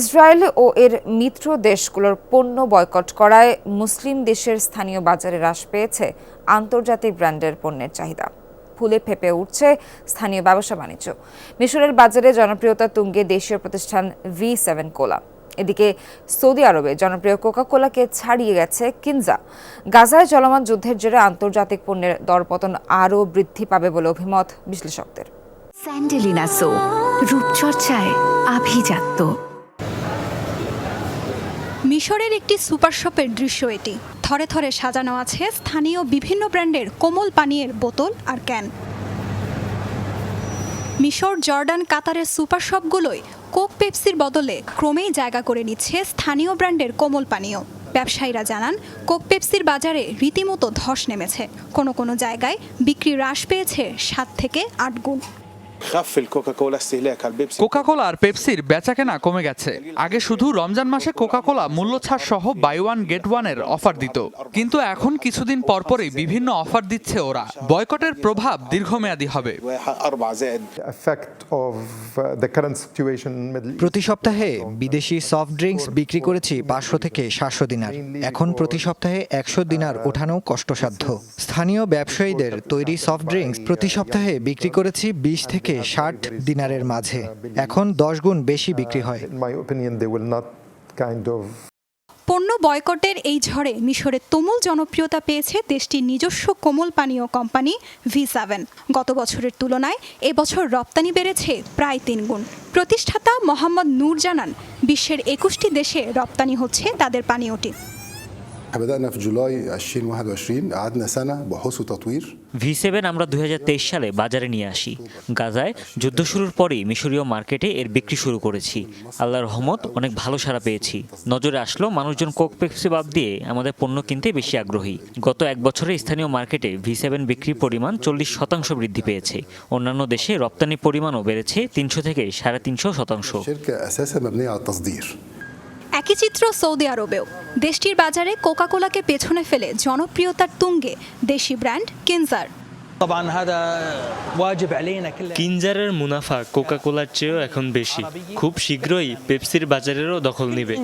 Israel ও এর মিত্র দেশগুলোর পণ্য বয়কট করায় মুসলিম দেশের স্থানীয় বাজারে হ্রাস পেয়েছে আন্তর্জাতিক ব্র্যান্ডের পণ্যের চাহিদা। ফুলে ফেপে উঠছে স্থানীয় ব্যবসা বাণিজ্য। মিশরের বাজারে জনপ্রিয়তা তুঙ্গে দেশীয় প্রতিষ্ঠান ভি সেভেন কোলা। এদিকে সৌদি আরবে জনপ্রিয় কোকা কোলাকে ছাড়িয়ে গেছে কিনজা। গাজায় চলমান যুদ্ধের জেরে আন্তর্জাতিক পণ্যের দরপতন আরও বৃদ্ধি পাবে বলে অভিমত বিশ্লেষকদের। স্যান্ডেলিনা সো, রূপচর্চায় আভিজাত্য। মিশরের একটি সুপার শপের দৃশ্য এটি। থরে থরে সাজানো আছে স্থানীয় বিভিন্ন ব্র্যান্ডের কোমল পানীয়ের বোতল আর ক্যান। মিশর, জর্ডান, কাতারের সুপার শপগুলোয় কোক পেপসির বদলে ক্রমেই জায়গা করে নিচ্ছে স্থানীয় ব্র্যান্ডের কোমল পানীয়। ব্যবসায়ীরা জানান, কোক পেপসির বাজারে রীতিমতো ধস নেমেছে। কোনো কোনো জায়গায় বিক্রি হ্রাস পেয়েছে সাত থেকে আট গুণ। কোকা কোলা আর পেপসির বেচা কেনা কমে গেছে। আগে শুধু রমজান মাসে কোকা কোলা মূল্য ছাড় সহ বাই ওয়ান গেট ওয়ানের অফার দিত। কিন্তু এখন কিছুদিন পরপরই বিভিন্ন অফার দিচ্ছে ওরা। বয়কটের প্রভাব দীর্ঘমেয়াদী হবে। প্রতি সপ্তাহে বিদেশি সফট ড্রিঙ্কস বিক্রি করেছি পাঁচশো থেকে সাতশো দিনার। এখন প্রতি সপ্তাহে একশো দিনার ওঠানো কষ্টসাধ্য। স্থানীয় ব্যবসায়ীদের তৈরি সফট ড্রিঙ্কস প্রতি সপ্তাহে বিক্রি করেছি বিশ থেকে ষাট দিনারের মাঝে। এখন দশ গুণ বেশি বিক্রি হয়। Of পণ্য বয়কটের এই ঝড়ে মিশরে তুমুল জনপ্রিয়তা পেয়েছে দেশটির নিজস্ব কোমল পানীয় কোম্পানি ভি সেভেন। গত বছরের তুলনায় এবছর রপ্তানি বেড়েছে প্রায় তিন গুণ। প্রতিষ্ঠাতা মোহাম্মদ নূর জানান বিশ্বের একুশটি দেশে রপ্তানি হচ্ছে তাদের পানীয়টি। بدأنا في جولاي 2021 قعدنا سنة بحوث وتطوير ভি সেভেন আমরা দুই সালে বাজারে নিয়ে আসি গাজায় যুদ্ধ শুরুর পরেই মিশরীয় মার্কেটে এর বিক্রি শুরু করেছি আল্লাহর রহমত অনেক ভালো সাড়া পেয়েছি নজরে আসলো মানুষজন কোক পেপসি বাদ দিয়ে আমাদের পণ্য কিনতে বেশি আগ্রহী গত এক বছরে স্থানীয় মার্কেটে ভি সেভেন বিক্রির পরিমাণ চল্লিশ শতাংশ বৃদ্ধি পেয়েছে অন্যান্য দেশে রপ্তানি পরিমাণও বেড়েছে তিনশো থেকে সাড়ে তিনশো শতাংশ شركة أساسا مبنية على التصدير একই চিত্র সৌদি আরবেও দেশটির বাজারে কোকা কোলাকে পেছনে ফেলে জনপ্রিয়তার তুঙ্গে দেশি ব্র্যান্ড কেনজার। কিনজারের মুনাফা কোকা কোলার চেয়েও এখন বেশি। খুব শীঘ্রই পেপসির বাজারেরও দখল নিবে।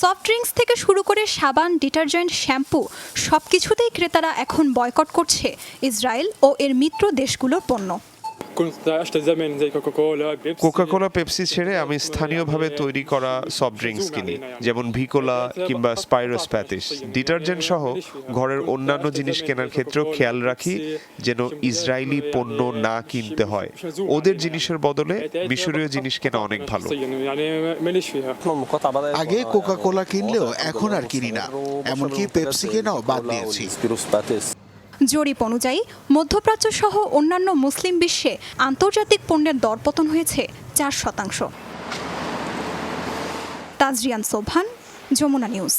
সফট ড্রিঙ্কস থেকে শুরু করে সাবান ডিটারজেন্ট শ্যাম্পু সবকিছুতেই ক্রেতারা এখন বয়কট করছে ইসরায়েল ও এর মিত্র দেশগুলোর পণ্য। কোকাকোলা পেপসি ছেড়ে আমি স্থানীয়ভাবে তৈরি করা সফট ড্রিঙ্কস কিনি যেমন ভিকোলা কিংবা স্পাইরোস প্যাতিস ডিটারজেন্ট সহ ঘরের অন্যান্য জিনিস কেনার ক্ষেত্রেও খেয়াল রাখি যেন ইসরায়েলি পণ্য না কিনতে হয়। ওদের জিনিসের বদলে মিশরীয় জিনিস কেনা অনেক ভালো। আগে কোকাকোলা কিনলেও এখন আর কিনি না। এমনকি পেপসি কেনাও বাদ দিয়েছি। জরিপ অনুযায়ী, মধ্যপ্রাচ্য সহ অন্যান্য মুসলিম বিশ্বে আন্তর্জাতিক পণ্যের দরপতন হয়েছে চার শতাংশ। তাজরিয়ান সোভান যমুনা নিউজ।